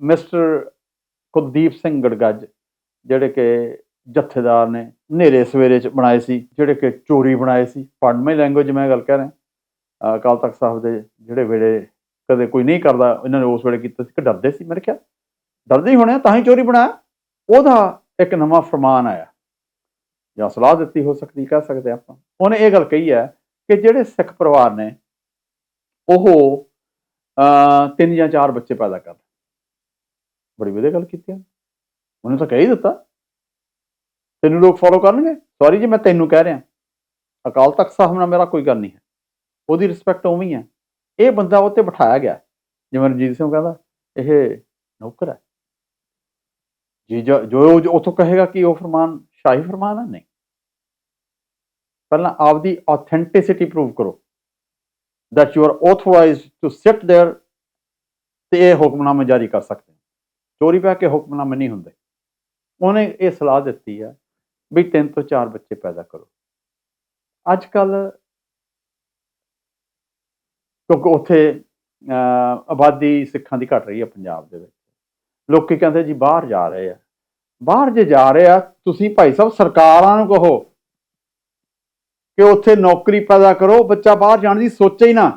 Mister Kuldeep Singh Gargaj ਜਿਹੜੇ ਕਿ ਜਥੇਦਾਰ ਨੇ ਹਨੇਰੇ ਸਵੇਰੇ ਚ ਬਣਾਏ ਸੀ ਜਿਹੜੇ ਕਿ ਚੋਰੀ ਬਣਾਏ ਸੀ। ਪੜਮੇ ਲੈਂਗੁਏਜ ਮੈਂ ਗੱਲ ਕਰ ਰਿਹਾ। ਅਕਾਲ ਤਖਤ ਸਾਹਿਬ ਦੇ ਜਿਹੜੇ ਵੇਲੇ ਕਦੇ ਕੋਈ ਨਹੀਂ ਕਰਦਾ ਇਹਨਾਂ ਨੇ ਉਸ ਵੇਲੇ ਕੀਤਾ ਸੀ ਕਿ ਡਰਦੇ ਸੀ। ਮੇਰੇ ਖਿਆਲ ਡਰਦੇ ਹੀ ਹੋਣੇ ਆ, ਤਾਂ ਹੀ ਚੋਰੀ ਬਣਾਇਆ। ਉਹਦਾ ਇੱਕ ਨਵਾਂ ਫਰਮਾਨ ਆਇਆ। ਜਾਂ ਸਲਾਹ ਦਿੱਤੀ ਹੋ ਸਕਦੀ ਕਹਿ ਸਕਦੇ ਆਪਾਂ। ਉਹਨੇ ਇਹ ਗੱਲ ਕਹੀ ਹੈ ਕਿ ਜਿਹੜੇ ਸਿੱਖ ਪਰਿਵਾਰ ਨੇ ਉਹ ਤਿੰਨ ਜਾਂ ਚਾਰ ਬੱਚੇ ਪੈਦਾ ਕਰਦੇ। ਬੜੀ ਵਧੀਆ ਗੱਲ ਕੀਤੀ ਉਹਨੇ ਉਹਨੇ ਤਾਂ ਕਹਿ ਹੀ ਦਿੱਤਾ। ਤੈਨੂੰ ਲੋਕ ਫੋਲੋ ਕਰਨਗੇ? ਸੌਰੀ ਜੀ, ਮੈਂ ਤੈਨੂੰ ਕਹਿ ਰਿਹਾ। ਅਕਾਲ ਤਖਤ ਸਾਹਿਬ ਨਾਲ ਮੇਰਾ ਕੋਈ ਗੱਲ ਨਹੀਂ ਹੈ। ਉਹਦੀ ਰਿਸਪੈਕਟ ਉਵੇਂ ਹੀ ਹੈ। ਇਹ ਬੰਦਾ ਉਹ ਤੇ ਬਿਠਾਇਆ ਗਿਆ। ਜਿਵੇਂ ਰਣਜੀਤ ਸਿੰਘ ਕਹਿੰਦਾ, ਇਹ ਨੌਕਰ ਹੈ। ਜੀ, ਜੋ ਜੋ ਉਥੋਂ ਕਹੇਗਾ ਕਿ ਉਹ ਫਰਮਾਨ ਸ਼ਾਹੀ ਫਰਮਾਨ ਹੈ? ਨਹੀਂ। ਪਹਿਲਾਂ ਆਪਦੀ ਆਥੈਂਟਿਸਿਟੀ ਪ੍ਰੂਵ ਕਰੋ। That you are authorized to sit there ਤੇ ਇਹ ਹੁਕਮਨਾਮੇ ਜਾਰੀ ਕਰ ਸਕਦੇ ਚੋਰੀ ਪੈ ਕੇ ਹੁਕਮਨਾਮੇ ਨਹੀਂ ਹੁੰਦੇ। ਉਹਨੇ ਇਹ ਸਲਾਹ ਦਿੱਤੀ ਆ ਵੀ ਤਿੰਨ ਤੋਂ ਚਾਰ ਬੱਚੇ ਪੈਦਾ ਕਰੋ। ਅੱਜ ਕੱਲ ਕਿਉਂਕਿ ਉੱਥੇ ਆਬਾਦੀ ਸਿੱਖਾਂ ਦੀ ਘਟ ਰਹੀ ਹੈ ਪੰਜਾਬ ਦੇ ਵਿੱਚ। ਲੋਕੀ ਕਹਿੰਦੇ ਜੀ ਬਾਹਰ ਜਾ ਰਹੇ ਆ। ਬਾਹਰ ਜੇ ਜਾ ਰਹੇ ਆ, ਤੁਸੀਂ ਭਾਈ ਸਾਹਿਬ ਸਰਕਾਰਾਂ ਨੂੰ ਕਹੋ ਕਿ ਉੱਥੇ ਨੌਕਰੀ ਪੈਦਾ ਕਰੋ, ਬੱਚਾ ਬਾਹਰ ਜਾਣ ਦੀ ਸੋਚੇ ਹੀ ਨਾ।